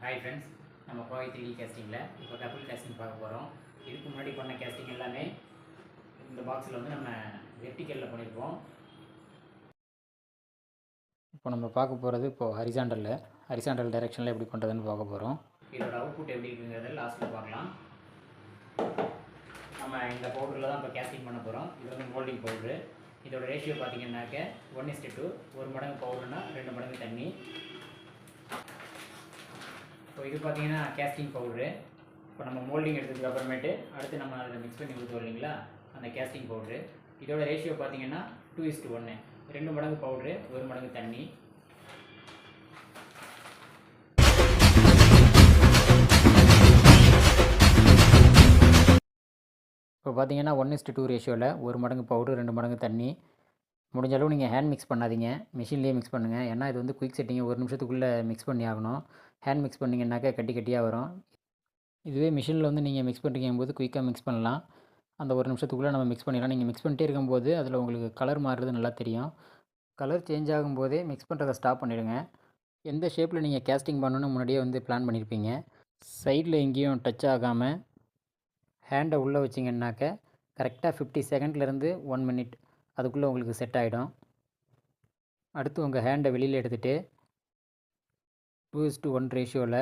Hi friends நம்ம Kovai three D கேஸ்டிங்கில் இப்போ double casting பார்க்க போகிறோம் இதுக்கு முன்னாடி பண்ண கேஸ்டிங் எல்லாமே இந்த பாக்ஸில் வந்து நம்ம வெர்டிக்கலில் பண்ணியிருப்போம் இப்போ நம்ம பார்க்க போகிறது இப்போது ஹரிசாண்டலில் ஹரிசாண்டல் டைரெக்ஷனில் எப்படி பண்ணுறதுன்னு பார்க்க போகிறோம் இதோட அவுட்புட் எப்படி இருக்குங்கிறத லாஸ்ட்டில் பார்க்கலாம். நம்ம இந்த பவுடரில் தான் இப்போ கேஸ்டிங் பண்ண போகிறோம் இது வந்து மோல்டிங் பவுட்ரு இதோட ரேஷியோ பார்த்தீங்கன்னாக்க ஒன் இஸ்டு டூ ஒரு மடங்கு பவுடர்னால் ரெண்டு மடங்கு தண்ணி. இப்போ இது பார்த்தீங்கன்னா கேஸ்டிங் பவுடரு இப்போ நம்ம மோல்டிங் எடுத்ததுக்கு அப்புறமேட்டு அடுத்து நம்ம அதில் மிக்ஸ் பண்ணி ஊற்றுவோம் இல்லைங்களா? அந்த கேஸ்டிங் பவுட்ரு இதோட ரேஷியோ பார்த்தீங்கன்னா டூ இஸ்ட்டு ஒன்று ரெண்டு மடங்கு பவுட்ரு ஒரு மடங்கு தண்ணி. இப்போ பார்த்தீங்கன்னா ஒன் இஸ்ட்டு டூ ரேஷியோவில் ஒரு மடங்கு பவுடர் ரெண்டு மடங்கு தண்ணி. முடிஞ்ச அளவு நீங்கள் ஹேண்ட் மிக்ஸ் பண்ணாதீங்க. மிஷின்லேயே மிக்ஸ் பண்ணுங்கள் ஏன்னா இது வந்து குயிக் செட்டிங் ஒரு நிமிஷத்துக்குள்ளே மிக்ஸ் பண்ணி ஆகணும். ஹேண்ட் மிக்ஸ் பண்ணிங்கன்னாக்கா கட்டி கட்டியாக வரும். இதுவே மிஷினில் வந்து நீங்கள் மிக்ஸ் பண்ணுறீங்க போது குயிக்காக மிக்ஸ் பண்ணலாம். அந்த ஒரு நிமிஷத்துக்குள்ளே நம்ம மிக்ஸ் பண்ணிடலாம். நீங்கள் மிக்ஸ் பண்ணிட்டே இருக்கும்போது அதில் உங்களுக்கு கலர் மாறுறது நல்லா தெரியும். கலர் சேஞ்ச் ஆகும்போதே மிக்ஸ் பண்ணுறதை ஸ்டாப் பண்ணிவிடுங்க எந்த ஷேப்பில் நீங்கள் கேஸ்டிங் பண்ணணும்னு முன்னாடியே வந்து பிளான் பண்ணியிருப்பீங்க சைடில் எங்கேயும் டச் ஆகாமல் ஹேண்டை உள்ளே வச்சிங்கன்னாக்க கரெக்டாக ஃபிஃப்டி செகண்ட்லேருந்து ஒன் மினிட் அதுக்குள்ளே உங்களுக்கு செட் ஆகிடும் அடுத்து உங்கள் ஹேண்டை வெளியில் எடுத்துகிட்டு டூ இஸ் டு ஒன் ரேஷியோவில்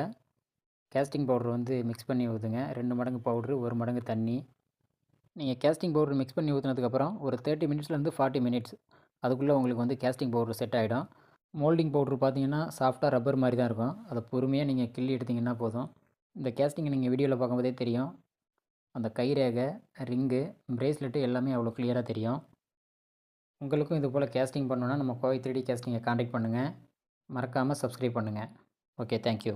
கேஸ்டிங் பவுடர் வந்து மிக்ஸ் பண்ணி ஊற்றுங்க ரெண்டு மடங்கு பவுட்ரு ஒரு மடங்கு தண்ணி. நீங்கள் கேஸ்டிங் பவுடர் மிக்ஸ் பண்ணி ஊற்றுனதுக்கப்புறம் ஒரு தேர்ட்டி மினிட்ஸ்லேருந்து ஃபார்ட்டி மினிட்ஸ் அதுக்குள்ளே உங்களுக்கு வந்து கேஸ்டிங் பவுடர் செட் ஆகிடும் மோல்டிங் பவுட்ரு பார்த்தீங்கன்னா சாஃப்டாக ரப்பர் மாதிரி தான் இருக்கும். அதை பொறுமையாக நீங்கள் கிள்ளி எடுத்திங்கன்னா போதும். இந்த கேஸ்டிங்கை நீங்கள் வீடியோவில் பார்க்கும்போதே தெரியும். அந்த கைரேகை ரிங்கு பிரேஸ்லெட்டு எல்லாமே அவ்வளோ கிளியராக தெரியும். உங்களுக்கும் இது போல் கேஸ்டிங் பண்ணணுன்னா நம்ம கோவை த்ரீ டி கேஸ்டிங்கை காண்டாக்ட் பண்ணுங்கள் மறக்காமல் சப்ஸ்கிரைப் பண்ணுங்கள் ஓகே தேங்க்யூ